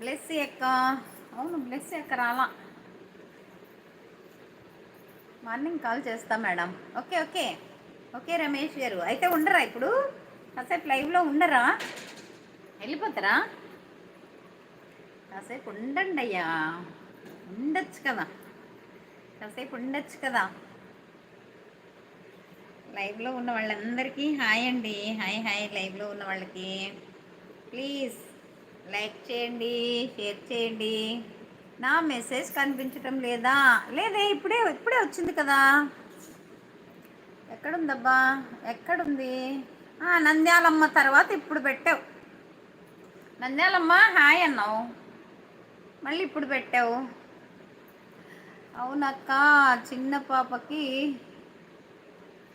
Bless ఎక్క అవును బ్లెస్ ఎక్క రాలా. మార్నింగ్ కాల్ చేస్తా madam okay okay okay Ramesh గారు. అయితే ఉండరా ఇప్పుడు? కాసేపు లైవ్లో ఉండరా? వెళ్ళిపోతారా? కాసేపు ఉండండి అయ్యా. ఉండొచ్చు కదా. కాసేపు ఉండొచ్చు కదా. లైవ్లో ఉన్న వాళ్ళందరికీ హాయ్ అండి. హాయ్ హాయ్ లైవ్లో ఉన్న వాళ్ళకి. ప్లీజ్ లైక్ చేయండి షేర్ చేయండి. నా మెసేజ్ కనిపించటం లేదా? లేదే ఇప్పుడే ఇప్పుడే వచ్చింది కదా. ఎక్కడుందబ్బా? ఎక్కడుంది? ఆ, నంద్యాలమ్మ తర్వాత ఇప్పుడు పెట్టావు. నంద్యాలమ్మ హాయ్ అన్నావు. మళ్ళీ ఇప్పుడు పెట్టావు. అవునక్క చిన్న పాపకి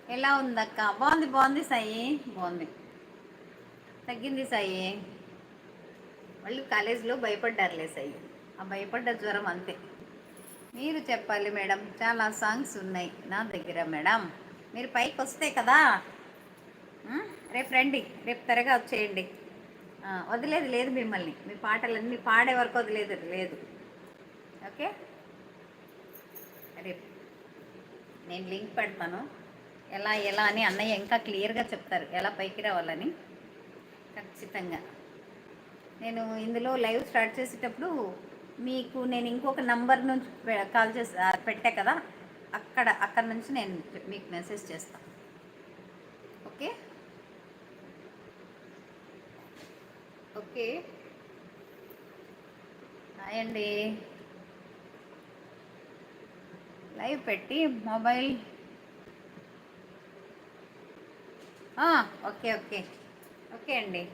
ఎలా ఉందక్క? బాగుంది బాగుంది సాయి. బాగుంది. తగ్గింది సాయి. మళ్ళీ కాలేజీలో భయపడ్డారులే సాయి ఆ భయపడ్డ జ్వరం అంతే. మీరు చెప్పాలి మేడం చాలా సాంగ్స్ ఉన్నాయి నా దగ్గర మేడం. మీరు పైకి వస్తే కదా? రేపు రండి రేపు త్వరగా వచ్చేయండి. వదిలేదు లేదు మిమ్మల్ని. మీ పాటలన్నీ పాడే వరకు వదిలేదు లేదు. ఓకే? రేపు. నేను లింక్ పెడతాను. ఎలా ఎలా అని అన్నయ్య ఇంకా క్లియర్గా చెప్తారు. ఎలా పైకి రావాలని? ఖచ్చితంగా. నేను ఇందులో లైవ్ స్టార్ట్ చేసేటప్పుడు మీకు నేను ఇంకొక నంబర్ నుంచి పె- కాల్ చేసి పెట్టా కదా అక్కడ అక్కడ నుంచి నేను మీకు మెసేజ్ చేస్తాను ఓకే? ఓకే? అండి. లైవ్ పెట్టి మొబైల్. Okay okay. ఓకే అండి.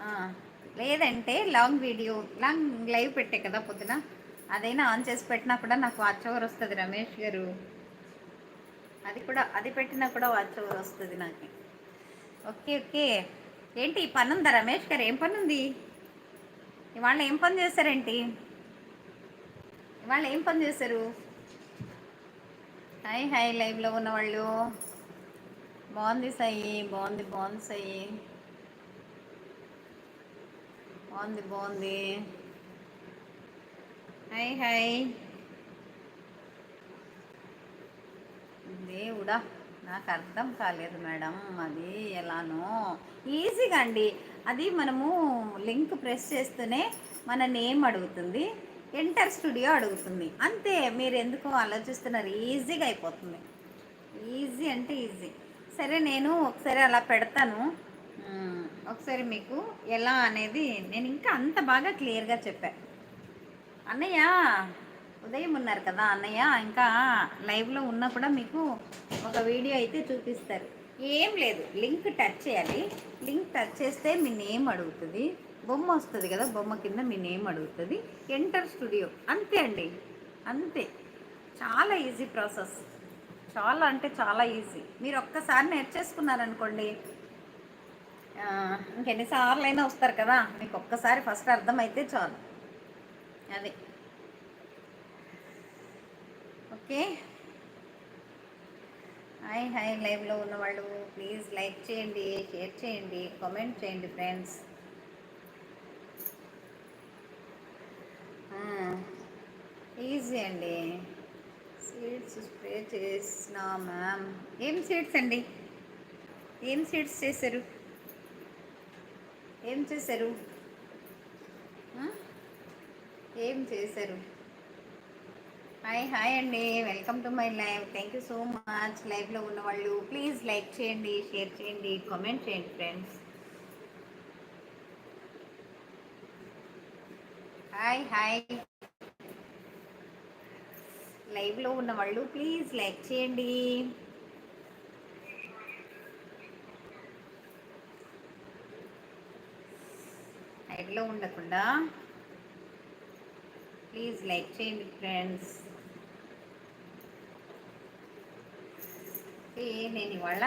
ఆ, లేదంటే లాంగ్ వీడియో లాంగ్ లైవ్ పెట్టే కదా పొద్దున. అదైనా ఆన్ చేసి పెట్టినా కూడా నాకు వాచ్ ఓవర్ వస్తుంది రమేష్ గారు. అది కూడా అది పెట్టినా కూడా వాచ్ ఓవర్ వస్తుంది నాకు. Okay okay. ఏంటి ఈ పని ఉందా రమేష్ గారు? ఏం పని ఉంది ఇవాళ ఏం పని చేశారేంటి? ఇవాళ ఏం పని చేశారు? హాయ్ హాయ్ లైవ్లో ఉన్నవాళ్ళు. బాగుంది సాయి బాగుంది బాగుంది సాయి. బాగుంది బాగుంది. హాయ్ హాయ్ దేవుడా నాకు అర్థం కాలేదు మేడం అది ఎలానో. ఈజీగా అండి అది మనము లింక్ ప్రెస్ చేస్తూనే మన నేమ్ అడుగుతుంది ఎంటర్ స్టూడియో అడుగుతుంది. అంతే మీరు ఎందుకు ఆలోచిస్తున్నారు ఈజీగా అయిపోతుంది. ఈజీ అంటే ఈజీ. సరే నేను ఒకసారి అలా పెడతాను. ఒకసారి మీకు ఎలా అనేది నేను ఇంకా అంత బాగా క్లియర్గా చెప్పాను అన్నయ్య ఉదయం ఉన్నారు కదా అన్నయ్య ఇంకా లైవ్లో ఉన్నా కూడా మీకు ఒక వీడియో అయితే చూపిస్తారు. ఏం లేదు లింక్ టచ్ చేయాలి. లింక్ టచ్ చేస్తే మీ నేమ్ అడుగుతుంది. బొమ్మ వస్తుంది కదా బొమ్మ కింద మీ నేమ్ అడుగుతుంది. ఎంటర్ స్టూడియో అంతే అండి. అంతే. చాలా ఈజీ ప్రాసెస్ చాలా అంటే చాలా ఈజీ మీరు ఒక్కసారి నేర్చేసుకున్నారనుకోండి ఇంకెన్నిసార్లు అయినా వస్తారు కదా మీకు ఒక్కసారి ఫస్ట్ అర్థమైతే చాలు. అది. ఓకే. హాయ్ హాయ్ లైవ్లో ఉన్నవాళ్ళు ప్లీజ్ లైక్ చేయండి షేర్ చేయండి కామెంట్ చేయండి ఫ్రెండ్స్. ఈజీ అండి. సీడ్స్ స్ప్రే చేసిన మ్యామ్. ఏం సీడ్స్ అండి? ఏం సీడ్స్ చేశారు? ఏం చేశారు? ఏం చేశారు? హాయ్ హాయ్ అండి. Welcome to my live. Thank you so much. లైవ్లో ఉన్న వాళ్ళు ప్లీజ్ లైక్ చేయండి షేర్ చేయండి కామెంట్ చేయండి ఫ్రెండ్స్. Hi hi. లైవ్లో ఉన్న వాళ్ళు ప్లీజ్ లైక్ చేయండి. లైవ్లో ఉండకుండా ప్లీజ్ లైక్ చేయండి ఫ్రెండ్స్. నేను ఇవాళ